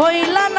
হইলা